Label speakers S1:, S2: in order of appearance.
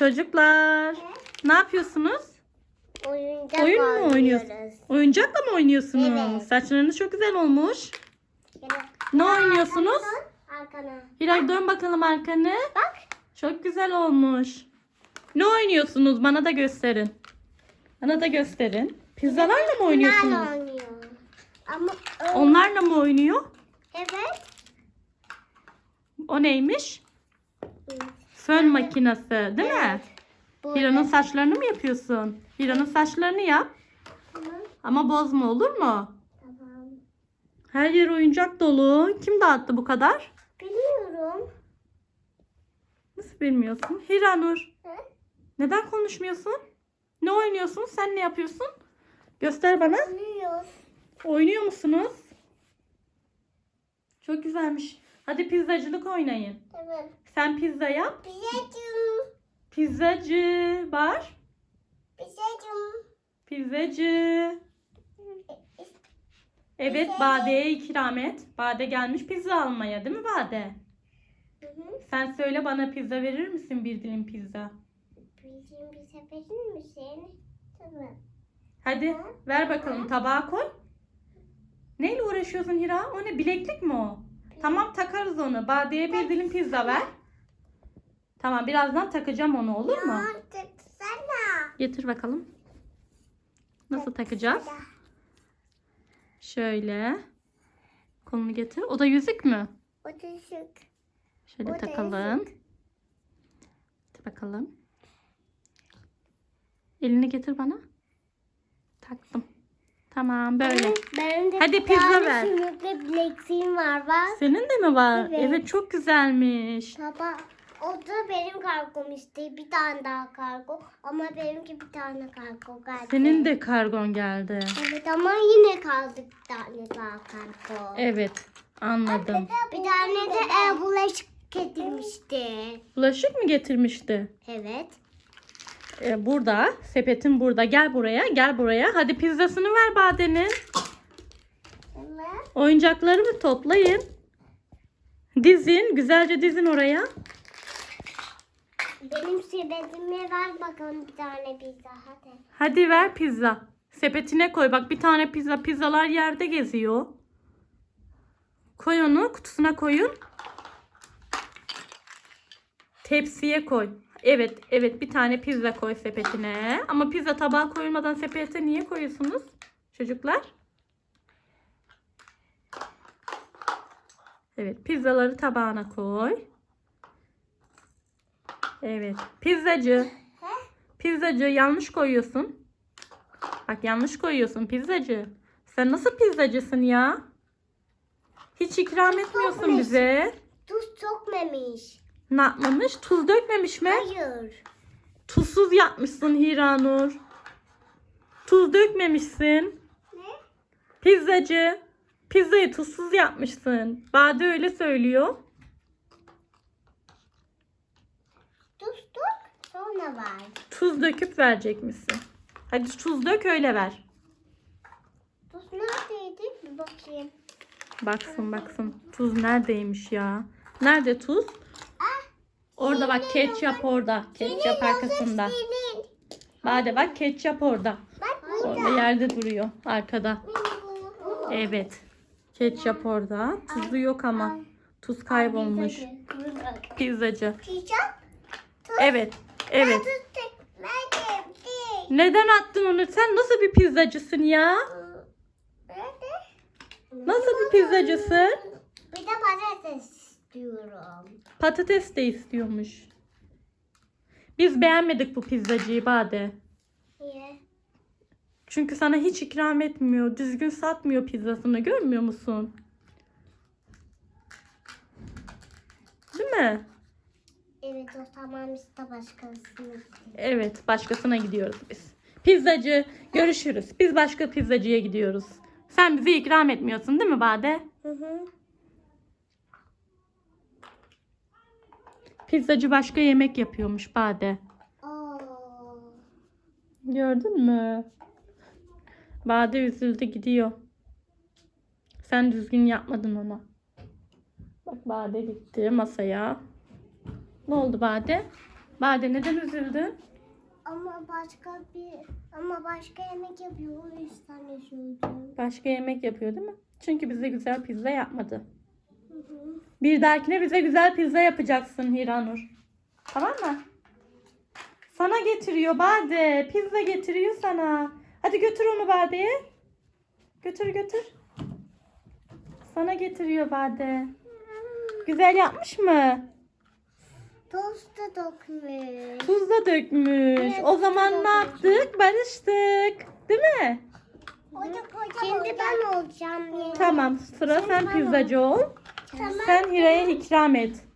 S1: Çocuklar ne yapıyorsunuz?
S2: Oyuncak
S1: Oyun mu oynuyorsunuz? Oyuncakla mı oynuyorsunuz?
S2: Evet.
S1: Saçlarınız çok güzel olmuş.
S2: Evet.
S1: Ne
S2: Aa,
S1: oynuyorsunuz?
S2: Arkana.
S1: Hiray dön bakalım arkanı.
S2: Bak.
S1: Çok güzel olmuş. Ne oynuyorsunuz? Bana da gösterin. Bana da gösterin. Pizzalarla mı oynuyorsunuz?
S2: Oynuyor. Ama
S1: Onlarla mı oynuyor?
S2: evet.
S1: O neymiş? Fön makinesi değil mi?
S2: Bu
S1: Hira'nın saçlarını mı yapıyorsun? Hira'nın saçlarını yap.
S2: Tamam.
S1: Ama bozma olur mu?
S2: Tamam.
S1: Her yer oyuncak dolu. Kim dağıttı bu kadar?
S2: Biliyorum.
S1: Nasıl bilmiyorsun? Hiranur.
S2: Hı?
S1: Neden konuşmuyorsun? Ne oynuyorsun? Sen ne yapıyorsun? Göster bana.
S2: Oynuyoruz.
S1: Oynuyor musunuz? Çok güzelmiş. Hadi pizzacılık oynayın.
S2: Evet.
S1: Sen pizza yap.
S2: Pizzacım.
S1: Pizzacı var.
S2: Pizzacım.
S1: Pizzacı. Evet Bade'ye ikram et. Bade gelmiş pizza almaya değil mi Bade?
S2: Hı hı.
S1: Sen söyle bana pizza verir misin bir dilim pizza?
S2: Bir sepetin misin? Tamam.
S1: Hadi ver bakalım tabağa koy. Neyle uğraşıyorsun Hira? O ne bileklik mi o? Tamam takarız onu. Bade'ye bir dilim pizza ver. Tamam birazdan takacağım onu olur mu? Getir bakalım. Nasıl takacağız? Şöyle. Kolunu getir. O da yüzük mü?
S2: O düşük.
S1: Şöyle
S2: O da
S1: takalım. Hadi bakalım. Elini getir bana. Taktım. Tamam böyle.
S2: Benim de
S1: Hadi
S2: bir
S1: pizza
S2: tane
S1: ver.
S2: sümüklü bilekliğim var bak.
S1: Senin de mi var?
S2: Evet.
S1: Evet çok güzelmiş.
S2: Baba o da benim kargom işte bir tane daha kargo ama benimki bir tane kargo geldi.
S1: Senin de kargon geldi.
S2: Evet ama yine kaldı bir tane daha kargo.
S1: Evet anladım.
S2: Bir tane de e, bulaşık getirmişti.
S1: Bulaşık mı getirmişti?
S2: Evet.
S1: Ee, burada. Sepetin burada. Gel buraya. Gel buraya. Hadi pizzasını ver Bade'nin.
S2: Evet.
S1: Oyuncakları mı toplayın? Dizin. Güzelce dizin oraya.
S2: Benim sepetime ver bakalım bir tane pizza hadi.
S1: Hadi ver pizza. Sepetine koy. Bak bir tane pizza. Pizzalar yerde geziyor. Koy onu. Kutusuna koyun. Tepsiye koy. Evet, evet bir tane pizza koy sepetine. Ama pizza tabağa koyulmadan sepete niye koyuyorsunuz çocuklar? Evet, pizzaları tabağına koy. Evet, pizzacı. Pizzacı yanlış koyuyorsun. Bak yanlış koyuyorsun pizzacı. Sen nasıl pizzacısın ya? Hiç ikram etmiyorsun
S2: Kokmuş.
S1: bize.
S2: Tuz çok memiş.
S1: Ne yapmamış? Tuz dökmemiş mi?
S2: Hayır.
S1: Tuzsuz yapmışsın Hiranur. Tuz dökmemişsin.
S2: Ne?
S1: Pizzacı. Pizzayı tuzsuz yapmışsın. Bade öyle söylüyor.
S2: Tuz dök sonra ver.
S1: Tuz döküp verecek misin? Hadi tuz dök öyle ver.
S2: Tuz neredeydi? Bir bakayım.
S1: Baksın baksın. Tuz neredeymiş ya? Nerede tuz? Orada bak ketçap orada. Ketçap arkasında. Bade bak ketçap orada. Orada yerde duruyor arkada. Evet. Ketçap orada. Tuzu yok ama. Tuz kaybolmuş. Pizzacı.
S2: Pizza?
S1: Evet. Evet. Neden attın onu? Sen nasıl bir pizzacısın ya? Nasıl bir pizzacısın?
S2: Bir de patates istiyorum.
S1: Patates de istiyormuş. Biz beğenmedik bu pizzacıyı Bade.
S2: Niye?
S1: Çünkü sana hiç ikram etmiyor. Düzgün satmıyor pizzasını. Görmüyor musun? Değil mi?
S2: Evet o tamam işte başkasını.
S1: Evet, başkasına gidiyoruz biz. Pizzacı, görüşürüz. Biz başka pizzacıya gidiyoruz. Sen bizi ikram etmiyorsun değil mi Bade?
S2: Hı hı.
S1: Pizzacı başka yemek yapıyormuş Bade.
S2: Oo.
S1: Gördün mü? Bade üzüldü gidiyor. Sen düzgün yapmadın ona. Bak Bade gitti masaya. Ne oldu Bade? Bade neden üzüldün?
S2: Ama başka bir ama başka yemek yapıyor o yüzden üzüldüm.
S1: Başka yemek yapıyor değil mi? Çünkü bize güzel pizza yapmadı. Bir dahakine bize güzel pizza yapacaksın Hiranur. Tamam mı? Sana getiriyor Bade. Pizza getiriyor sana. Hadi götür onu Bade'ye. Götür götür. Sana getiriyor Bade. Güzel yapmış mı?
S2: Tost da dökmüş.
S1: Tuz da dökmüş.
S2: Evet,
S1: o zaman
S2: tuz
S1: ne yaptık? Barıştık. Değil mi?
S2: Şimdi ben olacağım.
S1: Tamam sıra sen
S2: ben
S1: pizzacı ol. Sen Hira'ya ikram et.